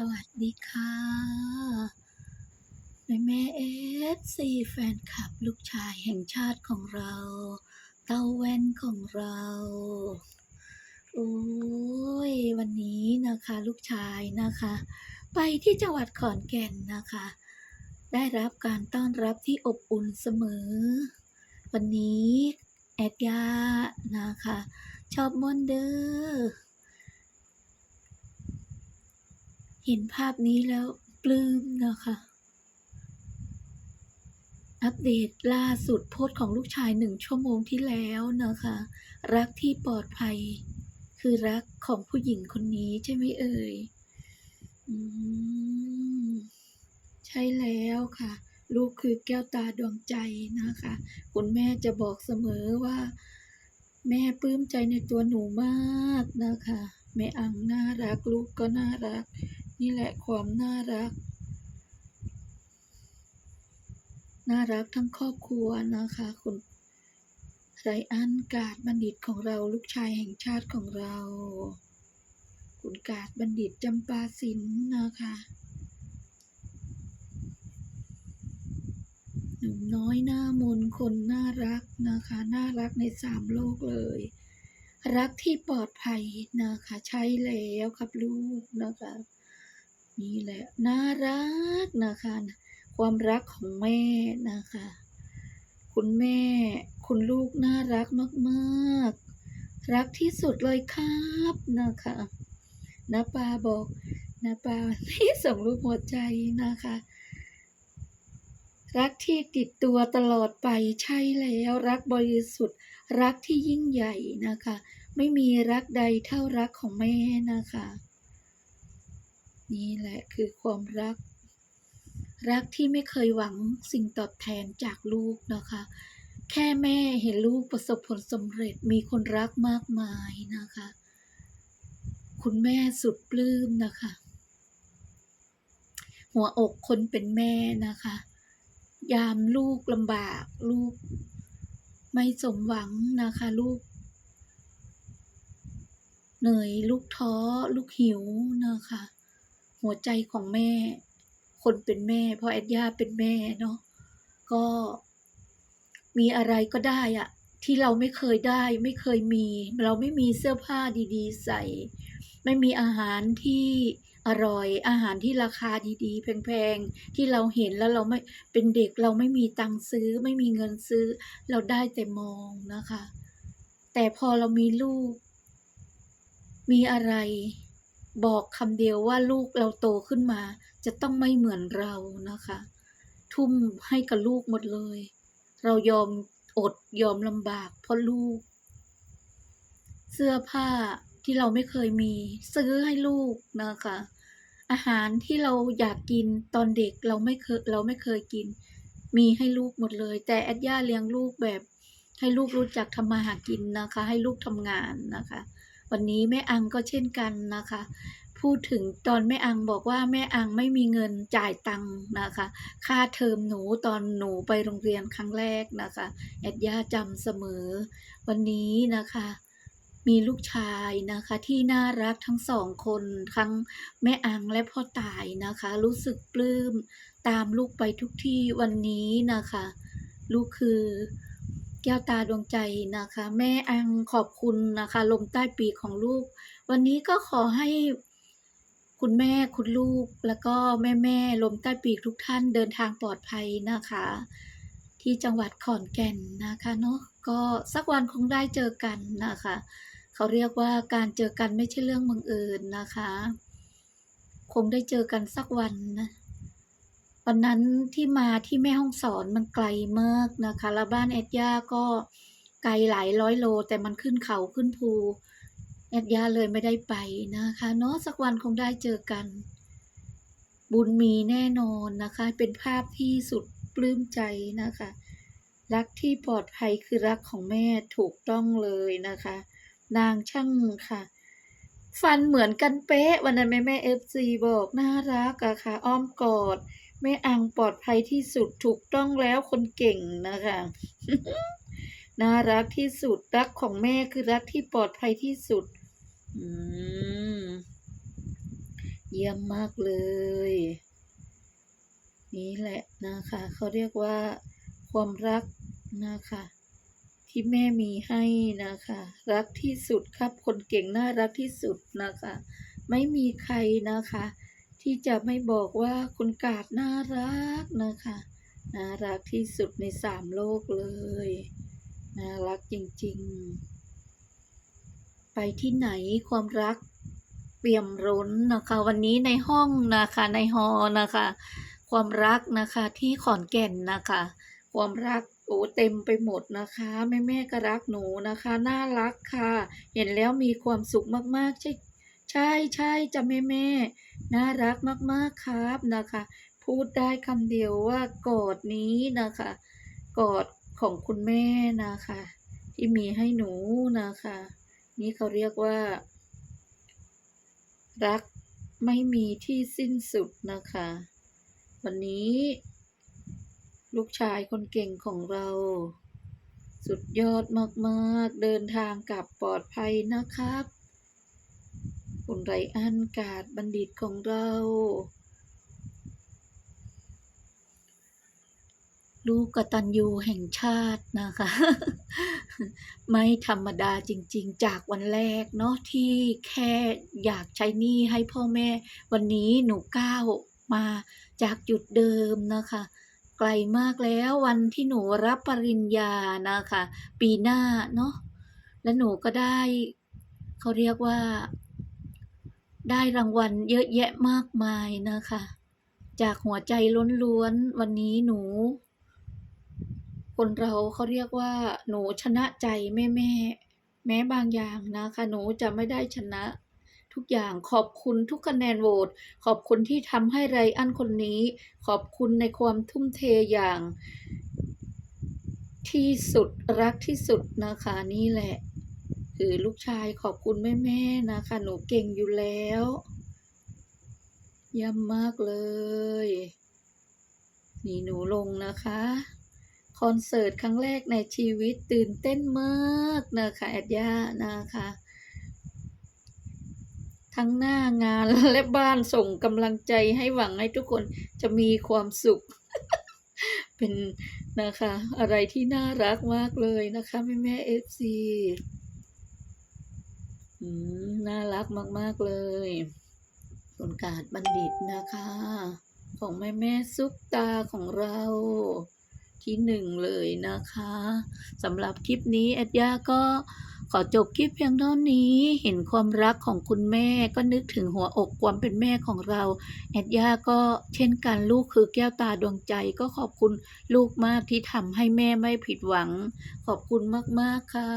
สวัสดีค่ะแม่แม่เอฟซีแฟนคลับลูกชายแห่งชาติของเรา เต้าแว่นของเราโอ้ยวันนี้นะคะ ลูกชายนะคะ ไปที่จังหวัดขอนแก่นนะคะ ได้รับการต้อนรับที่อบอุ่นเสมอ วันนี้แอดยานะคะ ชอบมอนเดอร์ เห็นภาพนี้แล้วปลื้มนะคะ อัปเดตล่าสุดโพสต์ของลูกชายหนึ่งชั่วโมงที่แล้วนะคะ รักที่ปลอดภัย คือรักของผู้หญิงคนนี้ใช่ไหมเอ่ยอืมใช่แล้วค่ะ ลูกคือแก้วตาดวงใจนะคะ คุณแม่จะบอกเสมอว่า แม่ปลื้มใจในตัวหนูมากนะคะแม่อังน่ารักลูกก็น่ารัก นี่แหละความน่ารัก น่ารักทั้งครอบครัวนะคะคุณไรอันกาดบัณฑิตของเราลูกชายแห่งชาติของเรา คุณกาดบัณฑิตจำปาสินนะคะหนุ่มน้อยหน้ามนคนน่ารักนะคะ น่ารักในสามโลกเลย รักที่ปลอดภัยนะคะ ใช่แล้วครับลูกนะคะ นี่แหละน่ารักนะคะ ความรักของแม่นะคะ คุณแม่ คุณลูกน่ารักมากๆ รักที่สุดเลยครับนะคะนาปาบอกนาปาที่ส่งรูปหัวใจนะคะ รักที่ติดตัวตลอดไปใช่แล้ว รักบริสุทธิ์ รักที่ยิ่งใหญ่นะคะ ไม่มีรักใดเท่ารักของแม่นะคะ นี่แหละคือความรัก รักที่ไม่เคยหวังสิ่งตอบแทนจากลูกนะคะ แค่แม่เห็นลูกประสบผลสำเร็จมีคนรักมากมายนะคะ คุณแม่สุดปลื้มนะคะ หัวอกคนเป็นแม่นะคะ ยามลูกลำบากลูก ไม่สมหวังนะคะลูกเหนื่อยลูกท้อลูกหิวนะคะ หัวใจของแม่ คนเป็นแม่เพราะแอดย่าเป็นแม่เนาะก็มีอะไรก็ได้อะที่เราไม่เคยได้ ไม่เคยมี เราไม่มีเสื้อผ้าดีๆ ใส่ ไม่มีอาหารที่อร่อยอาหารที่ราคาดีๆ แพงๆ ที่เราเห็นแล้วเราไม่เป็นเด็กเราไม่มีตังค์ซื้อ ไม่มีเงินซื้อ เราได้แต่มองนะคะ แต่พอเรามีลูก มีอะไร บอกคำเดียวว่าลูกเราโตขึ้นมา จะต้องไม่เหมือนเรานะคะ ทุ่มให้กับลูกหมดเลย เรายอมอดยอมลำบากเพราะลูก เสื้อผ้าที่เราไม่เคยมี ซื้อให้ลูกนะคะ อาหารที่เราอยากกินตอนเด็กเราไม่เคยเราไม่เคยกิน มีให้ลูกหมดเลย แต่แอดย่าเลี้ยงลูกแบบให้ลูกรู้จักทำมาหากินนะคะ ให้ลูกทำงานนะคะ วันนี้แม่อังก็เช่นกันนะคะ พูดถึงตอนแม่อังบอกว่าแม่อังไม่มีเงินจ่ายตังค์นะคะ ค่าเทอมหนูตอนหนูไปโรงเรียนครั้งแรกนะคะแอดย่าจำเสมอ วันนี้นะคะมีลูกชายนะคะที่น่ารักทั้งสองคนทั้งแม่อังและพ่อตายนะคะ รู้สึกปลื้มตามลูกไปทุกที่วันนี้นะคะ ลูกคือ แก้วตาดวงใจนะคะ แม่อังขอบคุณนะคะ ลมใต้ปีกของลูก วันนี้ก็ขอให้คุณแม่คุณลูกแล้วก็แม่แม่ๆลมใต้ปีกทุกท่านเดินทางปลอดภัยนะคะ ที่จังหวัดขอนแก่นนะคะเนาะก็สักวันคงได้เจอกันนะคะ เขาเรียกว่าการเจอกันไม่ใช่เรื่องบังเอิญนะคะ คงได้เจอกันสักวันนะ วันนั้นที่มาที่แม่ห้องสอนมันไกลมากนะคะ แล้วบ้านแอดย่าก็ไกลหลายร้อยโล แต่มันขึ้นเขาขึ้นภูแอดย่าเลยไม่ได้ไปนะคะเนาะสักวันคงได้เจอกัน บุญมีแน่นอนนะคะ เป็นภาพที่สุดปลื้มใจนะคะ รักที่ปลอดภัยคือรักของแม่ถูกต้องเลยนะคะ นางช่างค่ะฟันเหมือนกันเป๊ะ วันนั้นแม่แม่เอฟซีบอกน่ารักอะค่ะ อ้อมกอด แม่อังปลอดภัยที่สุดถูกต้องแล้วคนเก่งนะคะ น่ารักที่สุดรักของแม่คือรักที่ปลอดภัยที่สุด อืม เยี่ยมมากเลย นี่แหละนะคะ เขาเรียกว่า ความรักนะคะ ที่แม่มีให้นะคะ รักที่สุดครับคนเก่งน่ารักที่สุดนะคะ ไม่มีใครนะคะ ที่จะไม่บอกว่าคุณกาดน่ารักนะคะ น่ารักที่สุดในสามโลกเลย น่ารักจริงๆ ไปที่ไหนความรักเปี่ยมล้นนะคะ วันนี้ในห้องนะคะในฮอนะคะ ความรักนะคะที่ขอนแก่นนะคะ ความรักโอ้เต็มไปหมดนะคะ แม่แม่ๆก็รักหนูนะคะ น่ารักค่ะ เห็นแล้วมีความสุขมากๆ ใช่ ใช่ใช่จ้ะแม่แม่ น่ารักมากๆครับนะคะ พูดได้คำเดียวว่ากอดนี้นะคะกอดของคุณแม่นะคะ ที่มีให้หนูนะคะ นี่เขาเรียกว่า รักไม่มีที่สิ้นสุดนะคะ วันนี้ ลูกชายคนเก่งของเรา สุดยอดมาก ๆ เดินทางกลับปลอดภัยนะครับ คุณไรอันกาดบัณฑิตของเรา ลูกกตัญญูแห่งชาตินะคะ ไม่ธรรมดาจริง ๆ จากวันแรกเนาะที่แค่อยากใช้หนี้ให้พ่อแม่ วันนี้หนูก้าวมาจากจุดเดิมนะคะไกลมากแล้ววันที่หนูรับปริญญานะคะ ปีหน้าเนาะและหนูก็ได้ เขาเรียกว่า ได้รางวัลเยอะแยะมากมายนะคะ จากหัวใจล้วนๆวันนี้หนู คนเราเขาเรียกว่า หนูชนะใจแม่แม่แม้บางอย่างนะคะ หนูจะไม่ได้ชนะทุกอย่างขอบคุณทุกคะแนนโหวตขอบคุณที่ทำให้ไรอันคนนี้ ขอบคุณในความทุ่มเทอย่าง ที่สุดรักที่สุดนะคะนี่แหละ คือลูกชายขอบคุณแม่ๆนะคะ หนูเก่งอยู่แล้วเยี่ยมมากเลย นี่หนูลงนะคะ คอนเสิร์ตครั้งแรกในชีวิตตื่นเต้นมากนะคะแอดย่านะคะ ทั้งหน้างานและบ้านส่งกำลังใจให้หวังให้ทุกคนจะมีความสุข เป็นนะคะ อะไรที่น่ารักมากเลยนะคะ แม่แม่เอฟซี อืมน่ารักมาก ๆ เลยคุณกาดบัณฑิตนะคะ ของแม่แม่ซุปตาของเราที่หนึ่งเลยนะคะสำหรับคลิปนี้แอดย่าก็ขอจบคลิปเพียงเท่านี้เห็นความรักของคุณแม่ก็นึกถึงหัวอกความเป็นแม่ของเรา แอดย่าก็เช่นกันลูกคือแก้วตาดวงใจ ก็ขอบคุณลูกมากที่ทำให้แม่ไม่ผิดหวัง ขอบคุณมาก ๆ ค่ะ